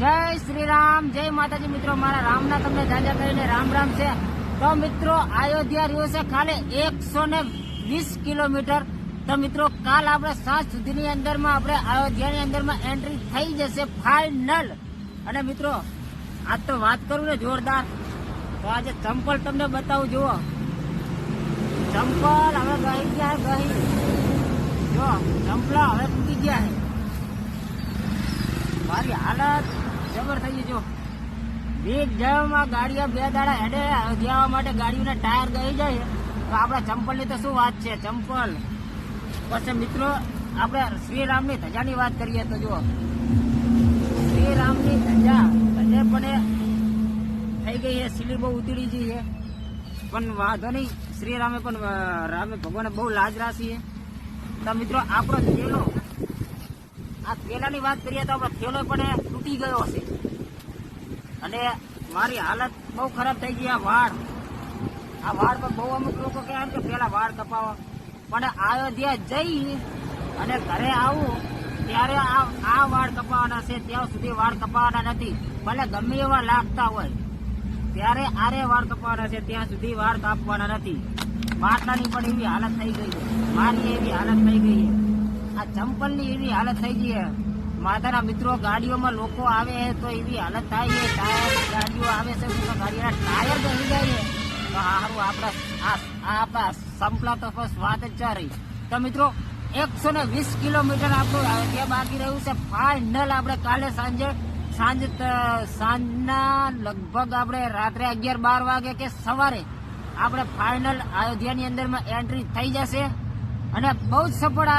જય શ્રી રામ, જય માતાજી મિત્રો, મારા રામના તમને જાજા કરીને રામ રામ છે. તો મિત્રો, અયોધ્યા રહ્યો છે ખાલી એકસો ને વીસ કિલોમીટર. તો મિત્રો, કાલ આપણે સાંજ સુધીની અંદરમાં આપણે અયોધ્યાની અંદરમાં એન્ટ્રી થઈ જશે ફાઇનલ અને મિત્રો, આજ તો વાત કરું ને જોરદાર. તો આજે ચંપલ તમને બતાવું, જુઓ. ચંપલ હવે ગઈ ગયા, ગઈ. જો ચંપલા હવે તૂટી ગયા છે. મારી હાલત જબર થઈ જો વીક જવામાં ગાડીઓ બે દાડા હેડે જવા માટે ગાડીઓના ટાયર ગઈ જાય. તો આપણા ચંપલની તો શું વાત છે, ચંપલ? પછી મિત્રો, આપણે શ્રીરામની ધજાની વાત કરીએ તો જુઓ. શ્રીરામની ધજા ધજે પણ થઈ ગઈ છે સીલી બહુ ઉતરી ગઈ છે, પણ વાંધો નહીં, શ્રીરામે પણ રામે ભગવાને બહુ લાજ રાખી છે. તો મિત્રો, આપણો થેલો આ થેલાની વાત કરીએ તો આપણો થેલો પણ તૂટી ગયો છે અને મારી હાલત બહુ ખરાબ થઈ ગઈ આ વાળ. આ વાળ પર બહુ અમુક લોકો કહે કે પેલા વાળ કપાવો. પણ અયોધ્યા જઈ અને ઘરે આવું, ત્યારે આ આ વાળ કપાવાના છે, ત્યાં સુધી વાળ કપાવાના નથી. ભલે ગમે એવા લાગતા હોય, ત્યારે આરે વાળ કપાવાના છે, ત્યાં સુધી વાળ કાપવાના નથી. માટલાની પણ એવી હાલત થઈ ગઈ છે. મારી એવી હાલત થઈ ગઈ છે. આ ચંપલની એવી હાલત થઈ ગઈ માતાના મિત્રો ગાડીઓમાં લોકો આવે તો એવી હાલત થાય છે ટાયર, ગાડીઓ આવે છે તો ગાડીના ટાયર બની જાય તો હારું આપણા આ આપણા સંપલા તો બસ વાત જ ચા રહી તો મિત્રો, એકસો ને વીસ કિલોમીટર આપણું ત્યાં બાકી રહ્યું છે. ફાઇનલ આપણે કાલે સાંજે, સાંજ સાંજના લગભગ આપણે રાત્રે અગિયાર બાર વાગે કે સવારે આપણે ફાઇનલ અયોધ્યાની અંદરમાં એન્ટ્રી થઈ જશે. અને બહુ જ સફળ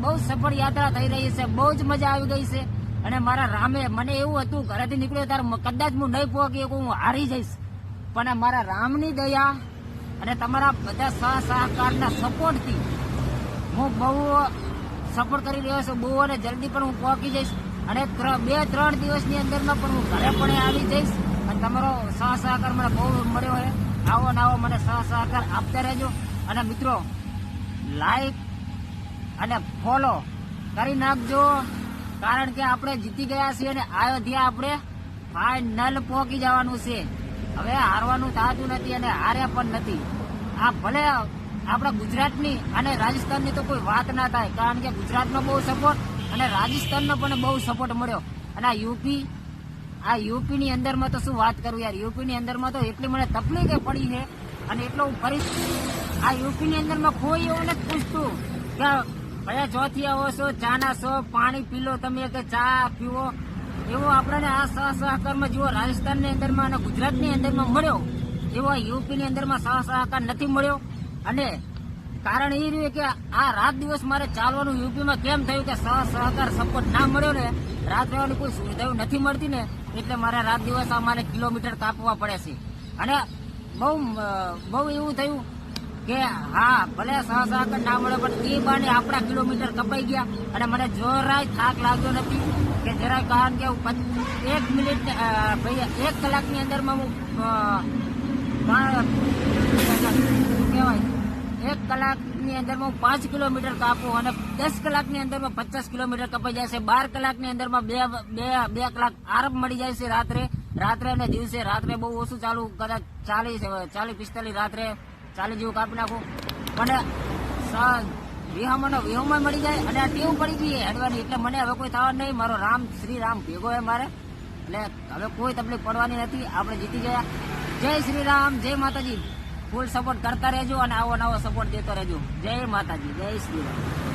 બહુ સફળ યાત્રા થઈ રહી છે, બહુ જ મજા આવી ગઈ છે. અને મારા રામે મને એવું હતું, ઘરેથી નીકળ્યો ત્યારે કદાચ હું નહીં પહોંચી હું હારી જઈશ. પણ મારા રામની દયા અને તમારા બધા સહ સહકારના સપોર્ટથી હું બહુ સપોર્ટ કરી રહ્યો છું. બહુ અને જલ્દી પણ હું પહોંચી જઈશ. અને બે, ત્રણ દિવસની અંદરમાં પણ હું ઘરે પણ આવી જઈશ. અને તમારો સહ સહકાર મને બહુ મળ્યો છે. આવો ને આવો મને સહ સહકાર આપતા રહેજો. અને મિત્રો લાઈક અને ફોલો કરી નાખજો. કારણ કે આપણે જીતી ગયા છીએ અને અયોધ્યા આપણે ફાઇનલ પહોંચી જવાનું છે. હવે હારવાનું થતું નથી અને હાર્યા પણ નથી. આ ભલે આપણા ગુજરાતની અને રાજસ્થાનની તો કોઈ વાત ના થાય, કારણ કે ગુજરાતનો બહુ સપોર્ટ અને રાજસ્થાનનો પણ બહુ સપોર્ટ મળ્યો. અને આ યુપી, આ યુપીની અંદરમાં તો શું વાત કરું યાર? યુપીની અંદરમાં તો એટલી મને તકલીફ પડી છે અને એટલો હું ફરી આ યુપી ની અંદરમાં કોઈ એવું નથી પૂછતું કે ભયા ચોથી આવો છો ચા ના છો, પાણી પી લો તમે કે ચા પીવો. એવો આપણને આ સહ સહકારમાં જુઓ રાજસ્થાનની અંદરમાં અને ગુજરાતની અંદરમાં મળ્યો, એવો યુપીની અંદરમાં સહ સહકાર નથી મળ્યો. અને કારણ એ રહ્યું કે આ રાત દિવસ મારે ચાલવાનું યુપીમાં કેમ થયું કે સહ સહકાર સપોર્ટ ના મળ્યો ને, રાત રહેવાની કોઈ સુવિધાઓ નથી મળતી ને, એટલે મારે રાત દિવસ આ મારે કિલોમીટર કાપવા પડે છે. અને બહુ બહુ એવું થયું કે હા, ભલે સહ સહકાર ના મળે, પણ એ બાને આપણા કિલોમીટર કપાઈ ગયા અને મને જરાય થાક લાગ્યો નથી કે જરાય, કારણ કે હું એક મિનિટ ભાઈ, એક કલાકની અંદરમાં હું કહેવાય, એક કલાકની અંદરમાં હું પાંચ કિલોમીટર કાપું અને દસ કલાકની અંદરમાં પચાસ કિલોમીટર કપાઈ જાય છે, બાર કલાકની અંદરમાં બે બે બે કલાક આરામ મળી જાય છે રાત્રે રાત્રે અને દિવસે રાત્રે બહુ ઓછું ચાલુ, કદાચ ચાલીસ ચાલીસ પિસ્તાલીસ રાત્રે ચાલીસ જેવું કાપી નાખું. પણ વિહમણનો વિહમણ મળી જાય અને આ ટેવ પડી ગઈ હેડવાની. એટલે મને હવે કોઈ થવા નહીં. મારો રામ શ્રી રામ ભેગો હે મારે. એટલે હવે કોઈ તકલીફ પડવાની નથી. આપણે જીતી ગયા. જય શ્રી રામ. જય માતાજી. ફૂલ સપોર્ટ કરતા રહેજો અને આવો નવો સપોર્ટ દેતો રહેજો. જય માતાજી. જય શ્રી રામ.